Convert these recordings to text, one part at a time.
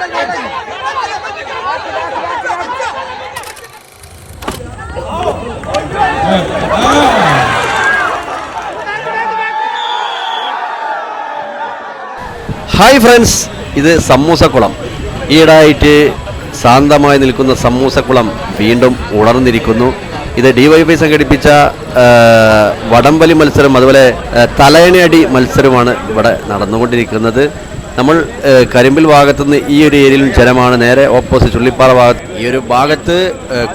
Hi friends ഇത് സമൂസക്കുളം. ഈയിടായിട്ട് ശാന്തമായി നിൽക്കുന്ന സമൂസക്കുളം വീണ്ടും ഉണർന്നിരിക്കുന്നു. ഇത് ഡിവൈഫൈ സംഘടിപ്പിച്ച വടംവലി മത്സരം അതുപോലെ തലയണയടി മത്സരമാണ് ഇവിടെ നടന്നുകൊണ്ടിരിക്കുന്നത്. നമ്മൾ കരിമ്പിൽ ഭാഗത്തുനിന്ന് ഈ ഒരു ഏരിയയിൽ ജനമാണ്. നേരെ ഓപ്പോസിറ്റ് ചുള്ളിപ്പാറ ഭാഗത്ത്. ഈ ഒരു ഭാഗത്ത്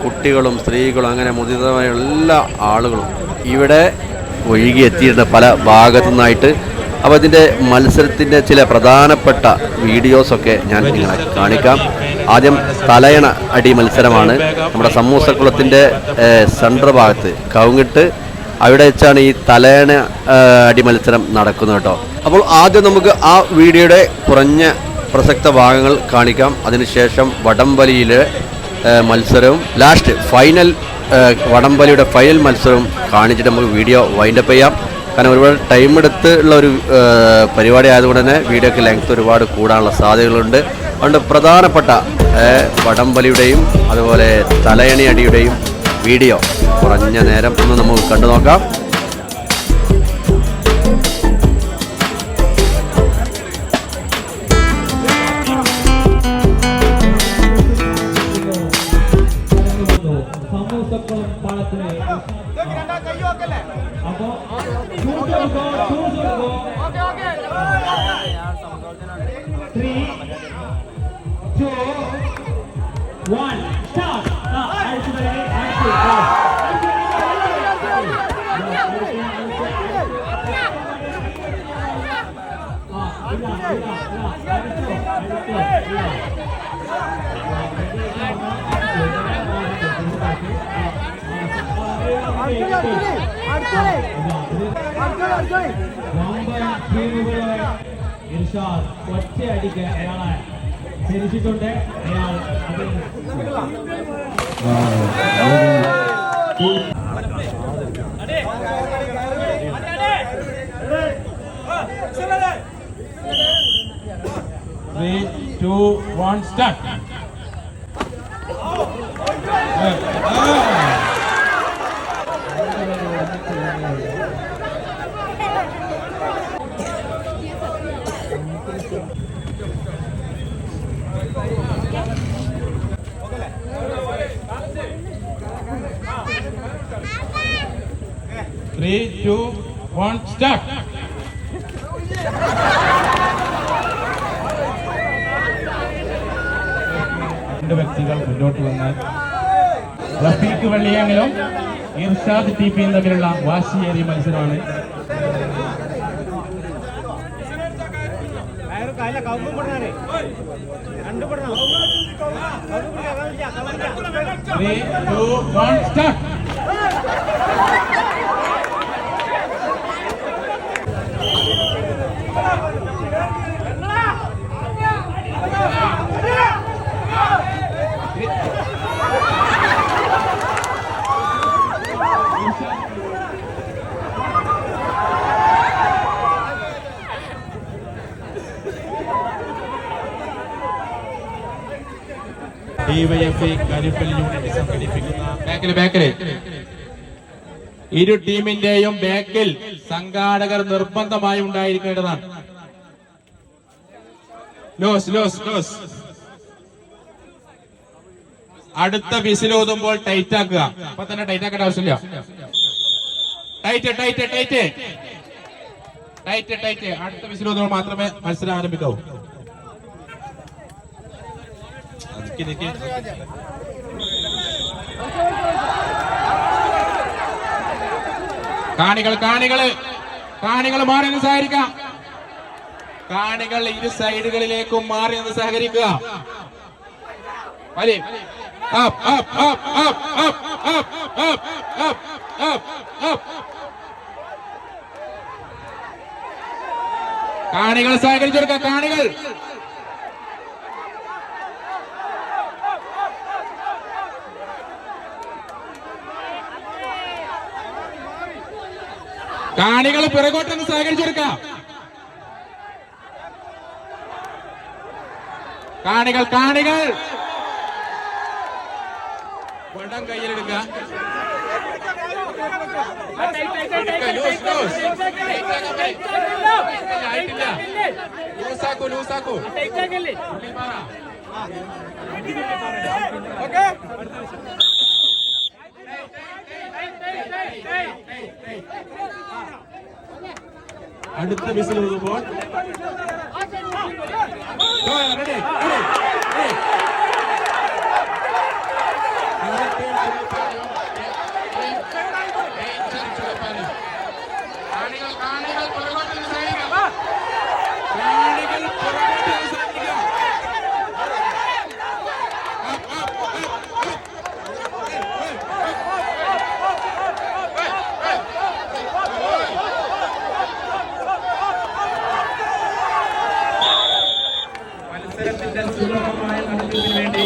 കുട്ടികളും സ്ത്രീകളും അങ്ങനെ മുതിർന്നതായ എല്ലാ ആളുകളും ഇവിടെ ഒഴുകി എത്തിയിട്ടുണ്ട് പല ഭാഗത്തു നിന്നായിട്ട് അപ്പോൾ ഇതിന്റെ മത്സരത്തിന്റെ ചില പ്രധാനപ്പെട്ട വീഡിയോസൊക്കെ ഞാൻ നിങ്ങളെ കാണിക്കാം. ആദ്യം തലയണ അടി മത്സരമാണ്. നമ്മുടെ സമൂസക്കുളത്തിന്റെ സെൻട്രൽ ഭാഗത്ത് കവുങ്ങിട്ട് അവിടെ വെച്ചാണ് ഈ തലയണ അടി മത്സരം നടക്കുന്നത് കേട്ടോ. അപ്പോൾ ആദ്യം നമുക്ക് ആ വീഡിയോയുടെ കുറഞ്ഞ പ്രസക്ത ഭാഗങ്ങൾ കാണിക്കാം. അതിനുശേഷം വടംവലിയിലെ മത്സരവും ലാസ്റ്റ് ഫൈനൽ വടംവലിയുടെ ഫൈനൽ മത്സരവും കാണിച്ചിട്ട് നമുക്ക് വീഡിയോ വൈൻഡപ്പ് ചെയ്യാം. കാരണം ഒരുപാട് ടൈം എടുത്ത് ഉള്ള ഒരു പരിപാടി ആയതുകൊണ്ട് തന്നെ വീഡിയോക്ക് ലെങ്ത് ഒരുപാട് കൂടാനുള്ള സാധ്യതകളുണ്ട്. അതുകൊണ്ട് പ്രധാനപ്പെട്ട വടംവലിയുടെയും അതുപോലെ തലയണി അടിയുടെയും വീഡിയോ കുറഞ്ഞ നേരം ഒന്ന് നമുക്ക് കണ്ടു നോക്കാം three, two, one, start. அடுத்து அடுத்து அடுத்து அடுத்து ഇർഷാദ് ഒറ്റയടിക്ക് അയാളെ ധരിച്ചിട്ടുണ്ട് അയാൾ Three, two, one, start. Three, two, one, start. രണ്ട് വ്യക്തികൾ മുന്നോട്ട് വന്നാൽ റഫീഖ് വെള്ളിയെങ്കിലും ഇർഷാദ് ടി പിയും തമ്മിലുള്ള വാശിയേറിയ മത്സരമാണ് ത്രീ ടു വൺ സ്റ്റാർട്ട് ബാക്കിൽ ബാക്കിൽ ഇരു ടീമിന്റെയും ബാക്കിൽ സംഘാടകർ നിർബന്ധമായി ഉണ്ടായിരിക്കേണ്ടതാണ്. Loose loose loose. അടുത്ത വിസിലോതുമ്പോൾ ടൈറ്റ് ആക്കുക. അപ്പൊ തന്നെ ടൈറ്റ് ആക്കേണ്ട ആവശ്യമില്ല. Tight tight tight tight tight അടുത്ത വിസിലോതുമ്പോൾ മാത്രമേ മത്സരം ആരംഭിക്കാവൂ. നിക്ക് നിക്ക്. കാണികൾ കാണികൾ കാണികൾ മാറി നിന്ന് സഹകരിക്കാം. കാണികൾ ഇരു സൈഡുകളിലേക്കും മാറി നിന്ന് സഹകരിക്കുക. കാണികൾ സഹകരിച്ചെടുക്ക കാണികൾ. കാണികൾ പിറകോട്ടൊന്ന് സഹകരിച്ചെടുക്കാം. കാണികൾ കാണികൾ. വടം കയ്യിലെടുക്ക ലൂസാക്കൂ ലൂസാക്കൂ. ഓക്കെ அடுத்த விசில் விடுவோம் காணிகள் புறகோட்டில் செய்யுங்கள் காணிகள் புறகோட்டில் സുഗമമായ നടത്തിപ്പിന് വേണ്ടി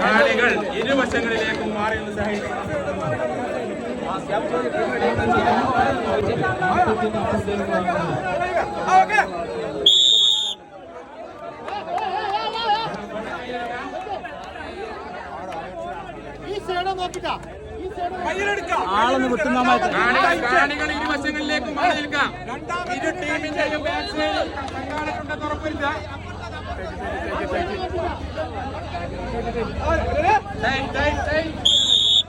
കാണികൾ ഇരുവശങ്ങളിലേക്കും മാറി എന്ന് സഹായിക്കും കാണികൾ കാണികൾ ഇരുവശങ്ങളിലേക്കും മാറി നിൽക്കാം. ഇരു ടീമിന്റെയും ബാറ്റ്സ്മാൻ ഉറപ്പില്ല Tight, tight, tight.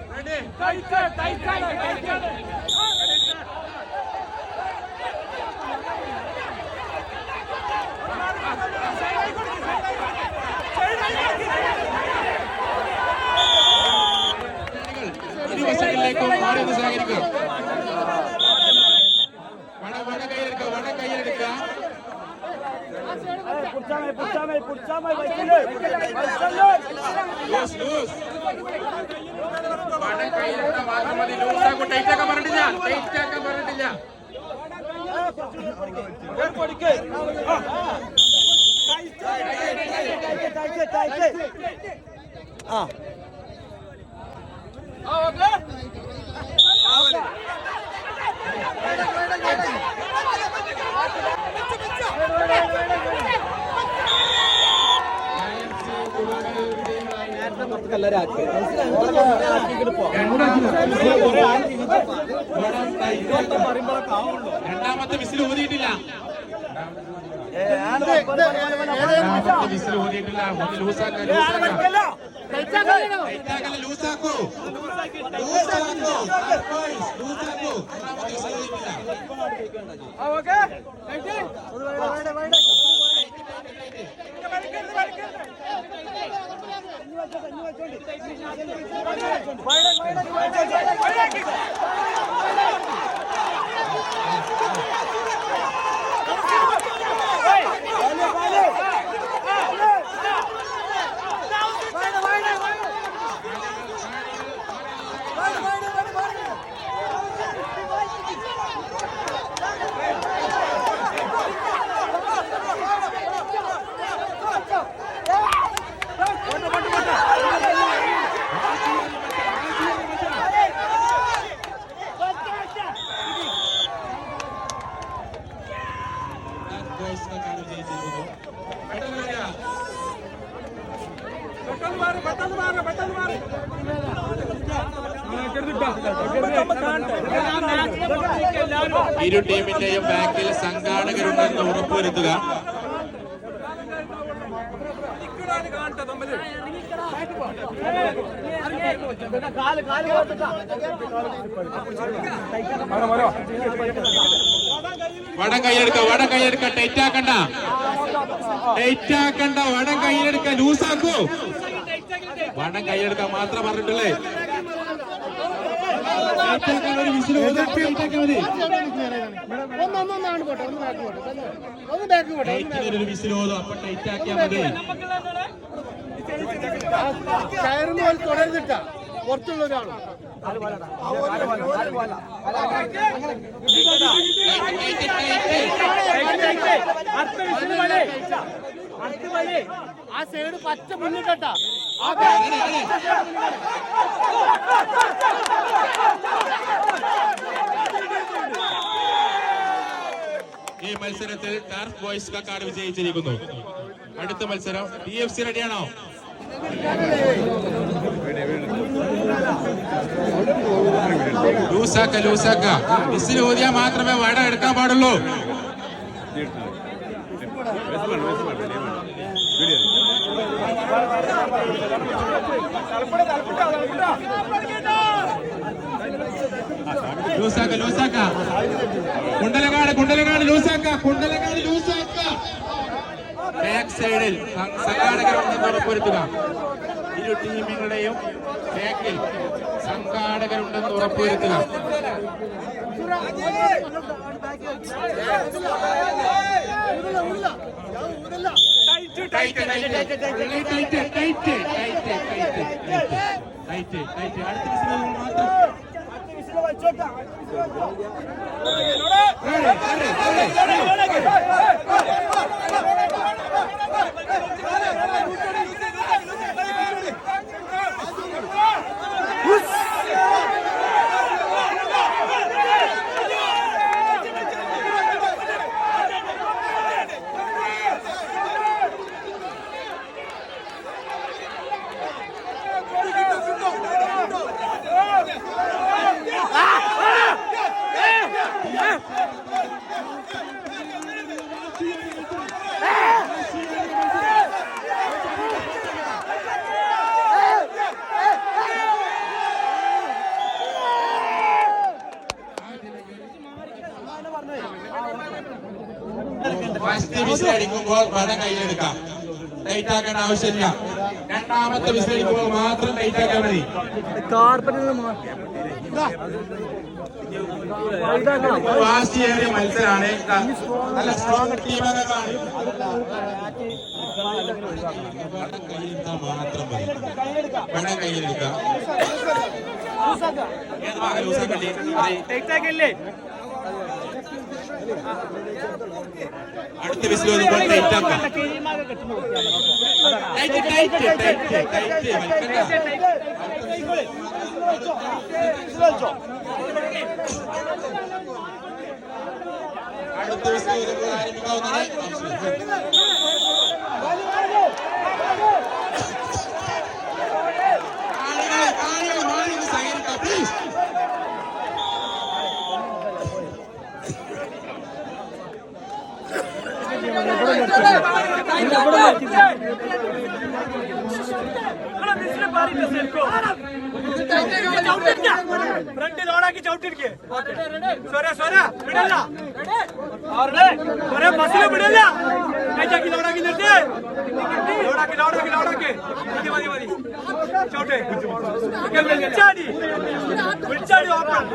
Ready? Tight, tight, tight, tight. Loose loose വട കയ്യിലെടുത്ത മാത്രം മതി പറഞ്ഞിട്ടില്ല രണ്ടാമത്തെ വിസിൽ ഊതിയിട്ടില്ല രണ്ടാമത്തെ വിസിൽ ഊതിയിട്ടില്ല ഒന്ന് ലൂസാക്കാൻ ലൂസാക്കാം. ടൈറ്റാക്കല്ല ലൂസാക്കൂ. ലൂസാക്കൂ. ലൂസാക്കൂ. രണ്ടാമത്തെ വിസിൽ ഊതിയിട്ടില്ല ബോയ്സിനൊക്കെയാണ് വിജയിച്ചിരിക്കുന്നത് പെട്ടെന്ന് വരിക ഇരു ടീമിന്റെയും ബാക്കിൽ സംഘാടകരുണ്ടെന്ന് ഉറപ്പുവരുത്തുക വടം കൈയെടുക്ക വടം കൈയെടുക്ക ടൈറ്റാക്കണ്ട. ടൈറ്റാക്കണ്ട വടം കൈയെടുക്ക ലൂസാക്കൂ. വടം കൈയെടുക്ക മാത്രം പറഞ്ഞിട്ടുള്ളേ ടൈറ്റ് ഒരു അപ്പൊ മതി. കയറുന്ന പോലെ തുടരുന്നിട്ട. പുറത്തുള്ള ആ സൈഡ് പച്ച ഈ മത്സരത്തിൽ ടാർഫ് ബോയ്സ് കക്കാട് വിജയിച്ചിരിക്കുന്നു അടുത്ത മത്സരം ടി എഫ് സി റെഡിയാണോ ലൂസാക്ക ലൂസാക്ക മിസ്സിൽ ഊതിയാൽ മാത്രമേ വട എടുക്കാൻ പാടുള്ളൂ ലൂസാക്ക ലൂസാക്ക കുണ്ടലകാട് കുണ്ടലകാട് ലൂസാക്ക കുണ്ടലകാട് ലൂസാക്ക ബാക്ക് സൈഡിൽ സംഘാടകരുണ്ടെന്ന് ഉറപ്പുവരുത്തുക ഇരു ടീമുകളുടെയും ബാക്കിൽ സംഘാടകരുണ്ടെന്ന് ഉറപ്പുവരുത്തുക ടൈറ്റ്, ലൈറ്റാക്കേണ്ട ആവശ്യമില്ല. രണ്ടാമത്തെ വിസിലടിക്കുമ്പോൾ മാത്രം ലൈറ്റാക്കാൻ മതി. വാശിയേറിയ മത്സരമാണ് നല്ല സ്ട്രോങ് ടീമംഗങ്ങളാണ് മാത്രം മതി വേണം കയ്യിലെടുക്കാം അടുത്ത ബിസിൽ വരുമ്പോൾ അടുത്ത വിസ്തീർണം ആരംഭിക്കാവുന്നതാണ് ഫ്രണ്ട് ലോഡാക്കി ചവിട്ടിരിക്കേ. സ്വര സ്വര വിടല്ല. സ്വര ബസ്സിൽ വിടല്ല. കൈച്ചാക്കി ലോഡാക്കി നിർത്തി. ലോഡാക്കി ലോഡാക്കി ലോഡാക്കി. മതി മതി മതി. ചോട്ടെ വിളിച്ചാടി. വിളിച്ചാടി ഓപ്പൺ.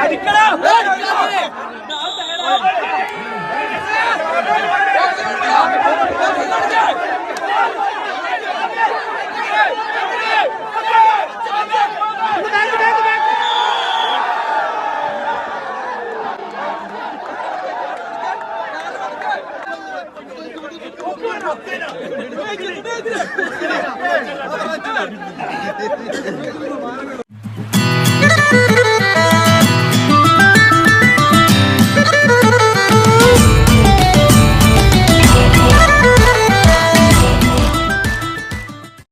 അടിക്കണോ അടിക്കണോ